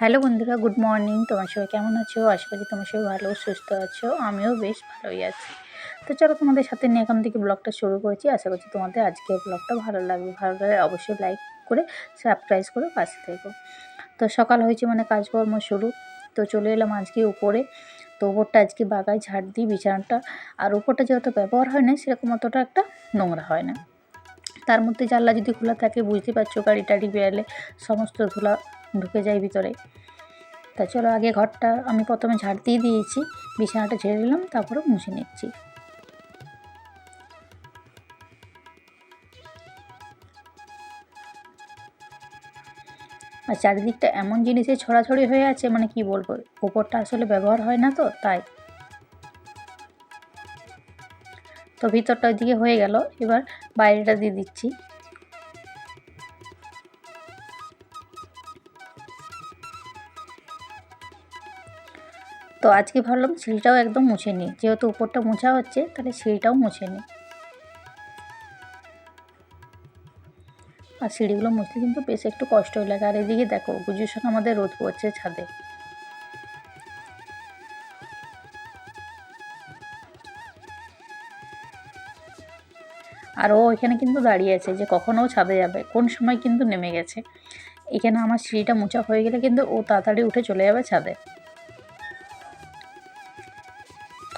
Hello বন্ধুরা, good morning. তোমার সবাই কেমন আছো? আশা করি তোমার সবাই ভালো, সুস্থ আছো। আমিও বেশ ভালোই আছি। তো চলো তোমাদের সাথে নিয়ে এখন থেকে ব্লগটা শুরু করেছি। আশা করছি তোমাদের আজকে ব্লগটা ভালো লাগবে। ভালো লাগলে অবশ্যই লাইক করে সাবস্ক্রাইব করে পাশে থেকো। তো সকাল হয়েছে মানে কাজকর্ম শুরু। তো চলে এলাম আজকে উপরে। তো ওপরটা আজকে বাগায় ঝাড় দিই, বিছানাটা। আর ওপরটা যেহেতু ব্যবহার হয় না, সেরকম অতটা একটা নোংরা হয় না। তার মধ্যে জানলা যদি খোলা থাকে বুঝতে পারছ গাড়ি টাড়ি বেরালে সমস্ত ধুলা ঢুকে যায় ভিতরে। তা চলো আগে ঘরটা আমি প্রথমে ঝাড় দিয়ে দিয়েছি, বিছানাটা ঝেড়ে নিলাম, তারপরে মুছে নিচ্ছি। আর চারিদিকটা এমন জিনিসে ছড়াছড়ি হয়ে আছে মানে কি বলব ওপরটা আসলে ব্যবহার হয় না তো, তাই। তো ভিতরটা ওইদিকে হয়ে গেল, এবার বাইরেটা দিয়ে দিচ্ছি। তো আজকে ভাবলাম সিঁড়িটাও একদম মুছে নিই। যেহেতু উপরটা মোছা হচ্ছে, তাহলে সিঁড়িটাও মুছে নিই। আর সিঁড়িগুলো মুছতে কিন্তু বেশ একটু কষ্টই লাগে। আর এদিকে দেখো, গুজুর সঙ্গে আমাদের রোদ পড়ছে ছাদে। আর ও এখানে কিন্তু দাঁড়িয়ে আছে যে কখন ও ছাদে যাবে, কোন সময় কিন্তু নেমে গেছে। এখানে আমার সিঁড়িটা মোচা হয়ে গেলে কিন্তু ও তাড়াতাড়ি উঠে চলে যাবে ছাদে।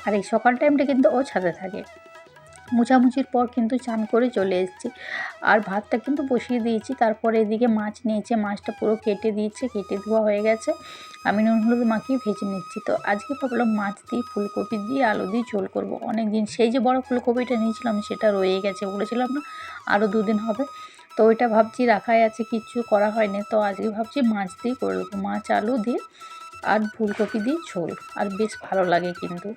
আর এই সকাল টাইমটা কিন্তু ও ছাদে থাকে। মুছামুছির পর কিন্তু চান করে চলে এসেছি। আর ভাতটা কিন্তু বসিয়ে দিয়েছি, তারপরে এদিকে মাছ নিয়েছে, মাছটা পুরো কেটে দিয়েছে, কেটে ধোয়া হয়ে গেছে। আমি নুন হলুদ মাখিয়ে ভেজে নিচ্ছি। তো আজকে ভাবলাম মাছ দিয়ে ফুলকপি দিয়ে আলু দিয়ে ঝোল করব। অনেক দিন সেই যে বড় ফুলকপিটা নিয়েছিলাম, সেটা রয়ে গেছে বলেছিলাম না আরও দুদিন হবে। তো ওইটা ভাবছি রাখাই আছে, কিচ্ছু করা হয়নি। তো আজকে ভাবছি মাছ দিয়ে করে দেবো। মাছ, আলু দিয়ে আর ফুলকপি দিয়ে ঝোল। আর বেশ ভালো লাগে কিন্তু।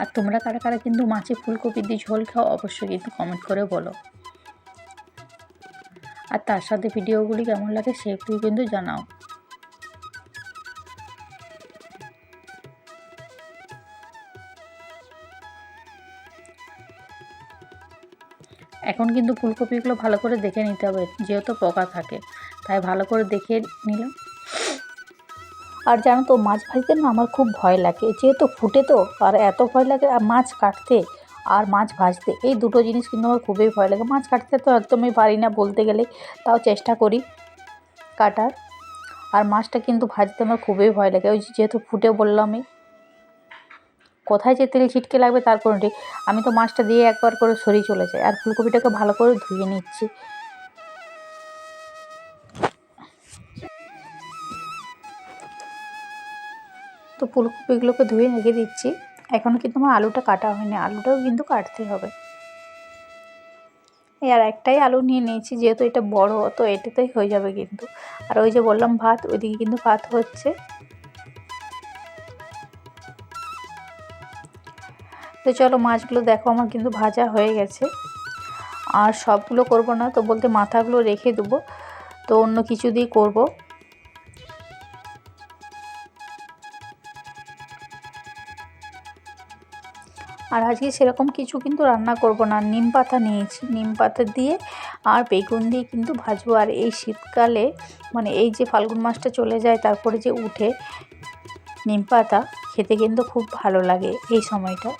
আর তোমরা কারা কারা কিন্তু মাছে ফুলকপি দিয়ে ঝোল খাও, অবশ্যই কিন্তু কমেন্ট করে বলো। আর তার সাথে ভিডিওগুলি কেমন লাগে সেগুলি কিন্তু জানাও। এখন কিন্তু ফুলকপিগুলো ভালো করে দেখে নিতে হবে, যেহেতু পোকা থাকে, তাই ভালো করে দেখে নিলাম। আর জানো তো, মাছ ভাজতে না আমার খুব ভয় লাগে। যেহেতু ফুটে তো, আর এত ভয় লাগে আর মাছ কাটতে আর মাছ ভাজতে। এই দুটো জিনিস কিন্তু আমার খুবই ভয় লাগে। মাছ কাটতে তো একদমই পারি না বলতে গেলে, তাও চেষ্টা করি কাটার। আর মাছটা কিন্তু ভাজতে আমার খুবই ভয় লাগে। ওই যেহেতু ফুটে বললামই, কোথায় যে তেল ছিটকে লাগবে তারপর আমি তো মাছটা দিয়ে একবার করে সরিয়ে চলে যাই। আর ফুলকপিটাকে ভালো করে ধুয়ে নিচ্ছি। তো ফুলকপিগুলোকে ধুয়ে রেখে দিচ্ছি। এখন কিন্তু আমার আলুটা কাটা হয়নি, আলুটাও কিন্তু কাটতে হবে। এই আর একটাই আলু নিয়ে নিয়েছি, যেহেতু এটা বড়, তো এটাতেই হয়ে যাবে কিন্তু। আর ওই যে বললাম ভাত, ওইদিকে কিন্তু ভাত হচ্ছে। তো চলো মাছগুলো দেখো, আমার কিন্তু ভাজা হয়ে গেছে। আর সবগুলো করব না, তো বলতে মাথাগুলো রেখে দেবো। তো অন্য কিছু দিয়ে করব। আর আজকে সেরকম কিছু কিন্তু রান্না করব না। নিম পাতা নিয়েছি। নিম পাতা দিয়ে আর বেগুন দিয়ে কিন্তু ভাজবো। আর এই শীতকালে মানে এই যে ফাল্গুন মাসটা চলে যায়, তারপরে যে উঠে নিম পাতা, খেতে কিন্তু খুব ভালো লাগে এই সময়টা।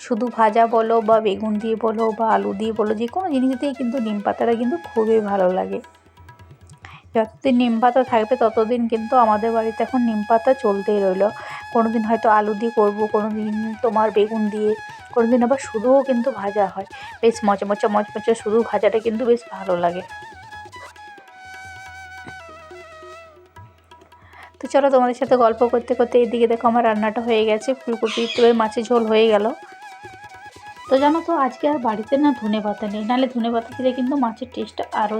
শুধু ভাজা বলো বা বেগুন দিয়ে বলো বা আলু দিয়ে বলো, যে কোনো জিনিস দিয়ে কিন্তু নিম পাতাটা কিন্তু খুবই ভালো লাগে। যতদিন নিম পাতা থাকবে, ততদিন কিন্তু আমাদের বাড়িতে এখন নিম পাতা চলতেই রইল। কোনো দিন হয়তো আলু দিয়ে করব কোনো দিন তোমার বেগুন দিয়ে কোনো দিন আবার শুধুও কিন্তু ভাজা হয়। বেশ মচা মচমচা মচমচা শুধু ভাজাটা কিন্তু বেশ ভালো লাগে। তো চলো তোমাদের সাথে গল্প করতে করতে এদিকে দেখো আমার রান্নাটা হয়ে গেছে, ফুলকপি তো মাছের ঝোল হয়ে গেল। তো জানো তো, আজকে আর বাড়িতে না ধনে পাতা নেই, নাহলে ধনে পাতা দিলে কিন্তু মাছের টেস্টটা আরও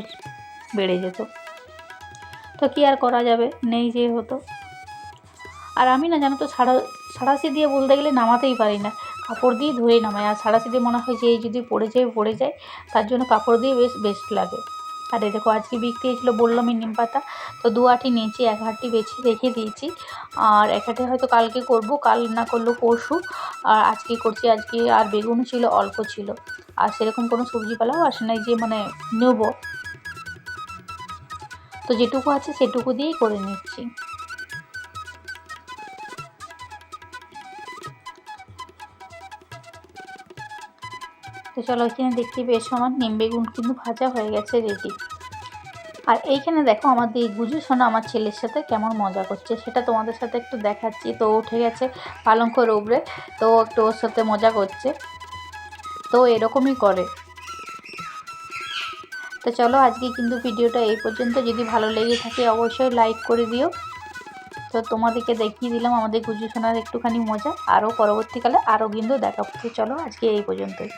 বেড়ে যেত। তো কী আর করা যাবে, নেই যে হতো আর আমি না জানো তো সারা সাড়াশি দিয়ে বলতে গেলে নামাতেই পারি না। কাপড় দিয়ে ধুয়ে নামাই। আর সাড়াশি দিয়ে মনে হয় যে এই যদি পড়ে যায় পড়ে যায়, তার জন্য কাপড় দিয়ে বেশ, বেস্ট লাগে। আর এই দেখো, আজকে বিক্রি হয়েছিল বললামই নিম পাতা। তো দু আটি নিয়েছি, এক আটি বেছে রেখে দিয়েছি। আর এক আটি হয়তো কালকে করব, কাল না করলেও পরশু। আর আজকে করছি, আজকে আর বেগুনও ছিল, অল্প ছিল। আর সেরকম কোনো সবজিপালাও আসে নাই যে মানে নেব। তো যেটুকু আছে সেটুকু দিয়েই করে নিচ্ছি। তো চলো এখানে দেখতে পেয়েছ আমার নিম বেগুন কিন্তু ভাজা হয়ে গেছে রেডি আর এইখানে দেখো আমাদের এই গুজু সোনা আমার ছেলের সাথে কেমন মজা করছে, সেটা তোমাদের সাথে একটু দেখাচ্ছি। তো উঠে গেছে পালঙ্কর উপরে তো একটু ওর সাথে মজা করছে। তো এরকমই করে। তো চলো আজকে কিন্তু ভিডিওটা এই পর্যন্ত, যদি ভালো লেগে থাকে অবশ্যই লাইক করে দিও। তো তোমাদেরকে দেখিয়ে দিলাম আমাদের গুজু সোনার একটুখানি মজা, আরও পরবর্তীকালে আরও কিন্তু দেখা তো চলো আজকে এই পর্যন্তই।